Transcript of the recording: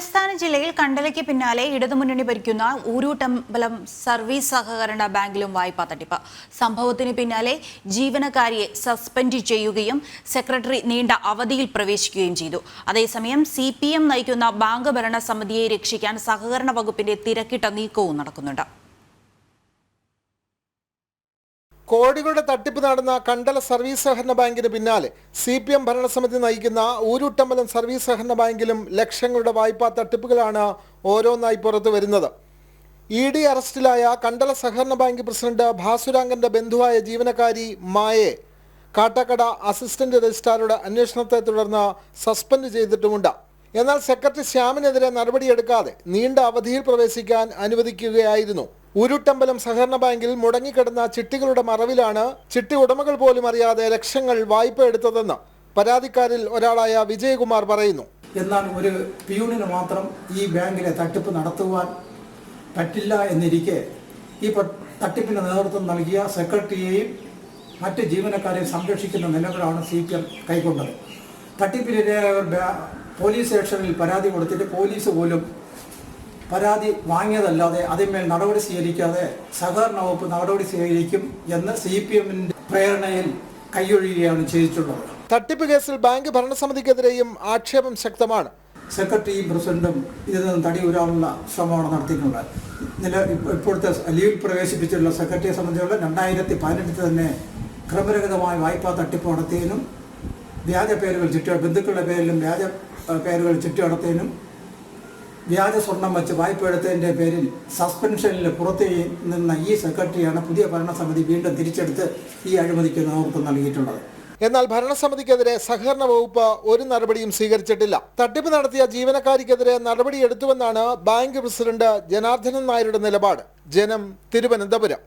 തലസ്ഥാന ജില്ലയിൽ കണ്ടലയ്ക്ക് പിന്നാലെ ഇടതുമുന്നണി ഭരിക്കുന്ന ഊരൂട്ടമ്പലം സർവീസ് സഹകരണ ബാങ്കിലും വായ്പാ തട്ടിപ്പ്. സംഭവത്തിന് പിന്നാലെ ജീവനക്കാരിയെ സസ്പെൻഡ് ചെയ്യുകയും സെക്രട്ടറി നീണ്ട അവധിയിൽ പ്രവേശിക്കുകയും ചെയ്തു. അതേസമയം സി നയിക്കുന്ന ബാങ്ക് ഭരണസമിതിയെ രക്ഷിക്കാൻ സഹകരണ വകുപ്പിന്റെ തിരക്കിട്ട നീക്കവും നടക്കുന്നുണ്ട്. കോടികളുടെ തട്ടിപ്പ് നടന്ന കണ്ടല സർവീസ് സഹകരണ ബാങ്കിന് പിന്നാലെ സി പി എം ഭരണസമിതി നയിക്കുന്ന ഊരുട്ടമ്പലം സർവീസ് സഹകരണ ബാങ്കിലും ലക്ഷങ്ങളുടെ വായ്പാ തട്ടിപ്പുകളാണ് ഓരോന്നായി പുറത്തു വരുന്നത്. ഇ ഡി അറസ്റ്റിലായ കണ്ടല സഹകരണ ബാങ്ക് പ്രസിഡന്റ് ഭാസുരാങ്കന്റെ ബന്ധുവായ ജീവനക്കാരി മായെ കാട്ടാക്കട അസിസ്റ്റന്റ് രജിസ്ട്രാറുടെ അന്വേഷണത്തെ തുടർന്ന് സസ്പെൻഡ് ചെയ്തിട്ടുമുണ്ട്. എന്നാൽ സെക്രട്ടറി ശ്യാമിനെതിരെ നടപടിയെടുക്കാതെ നീണ്ട അവധിയിൽ പ്രവേശിക്കാൻ അനുവദിക്കുകയായിരുന്നു. ഉരുട്ടമ്പലം സഹകരണ ബാങ്കിൽ മുടങ്ങിക്കിടന്ന ചിട്ടികളുടെ മറവിലാണ് ചിട്ടി ഉടമകൾ പോലും അറിയാതെ ലക്ഷങ്ങൾ വായ്പ എടുത്തതെന്ന് പരാതിക്കാരിൽ ഒരാളായ വിജയകുമാർ പറയുന്നു. എന്നാൽ ഒരു പിയൂണിന് മാത്രം ഈ ബാങ്കിലെ തട്ടിപ്പ് നടത്തുവാൻ പറ്റില്ല എന്നിരിക്കെ ഈ തട്ടിപ്പിന്റെ തട്ടിപ്പിന് നേതൃത്വം നൽകിയ സെക്രട്ടറിയെയും മറ്റ് ജീവനക്കാരെയും സംരക്ഷിക്കുന്ന നിലപാടാണ് സി പി എം കൈക്കൊണ്ടത്. തട്ടിപ്പിനിരയായവർ ബാ- പോലീസ് സ്റ്റേഷനിൽ പരാതി കൊടുത്തിട്ട് പോലീസ് പോലും പരാതി വാങ്ങിയതല്ലാതെ അതിന്മേൽ നടപടി സ്വീകരിക്കാതെ സഹകരണ വകുപ്പ് നടപടി സ്വീകരിക്കും എന്ന് സി പി എമ്മിന്റെ പ്രേരണയിൽ കൈയൊഴിയുകയാണ് ചെയ്തിട്ടുള്ളത്. തട്ടിപ്പ് കേസിൽ ബാങ്ക് ഭരണസമിതിക്കെതിരെയും ആക്ഷേപം ശക്തമാണ്. സെക്രട്ടറിയും പ്രസിഡന്റും ഇതിൽ നിന്ന് തടിയൂരാനുള്ള ശ്രമമാണ് നടത്തിയിട്ടുള്ളത്. നില ഇപ്പോഴത്തെ ലീവിൽ പ്രവേശിപ്പിച്ചിട്ടുള്ള സെക്രട്ടറിയെ സംബന്ധിച്ചുള്ള രണ്ടായിരത്തി പതിനെട്ടിൽ തന്നെ ക്രമരഹിതമായ വായ്പാ തട്ടിപ്പ് നടത്തിയതിനും വ്യാജ പേരുകൾ ചുറ്റ ബന്ധുക്കളുടെ പേരിലും വ്യാജ പേരുകൾ ചുറ്റി നടത്തിയതിനും വ്യാജ സ്വർണം വെച്ച് വായ്പ എടുത്തതിന്റെ പേരിൽ സസ്പെൻഷനിൽ പുറത്ത് നിന്ന ഈ സെക്രട്ടറിയാണ് പുതിയ ഭരണസമിതി വീണ്ടും തിരിച്ചെടുത്ത് ഈ അഴിമതിക്ക് നേതൃത്വം നൽകിയിട്ടുള്ളത്. എന്നാൽ ഭരണസമിതിക്കെതിരെ സഹകരണ വകുപ്പ് ഒരു നടപടിയും സ്വീകരിച്ചിട്ടില്ല. തട്ടിപ്പ് നടത്തിയ ജീവനക്കാരിക്കെതിരെ നടപടിയെടുത്തുവെന്നാണ് ബാങ്ക് പ്രസിഡന്റ് ജനാർദ്ദനൻ നായരുടെ നിലപാട്. ജനം തിരുവനന്തപുരം.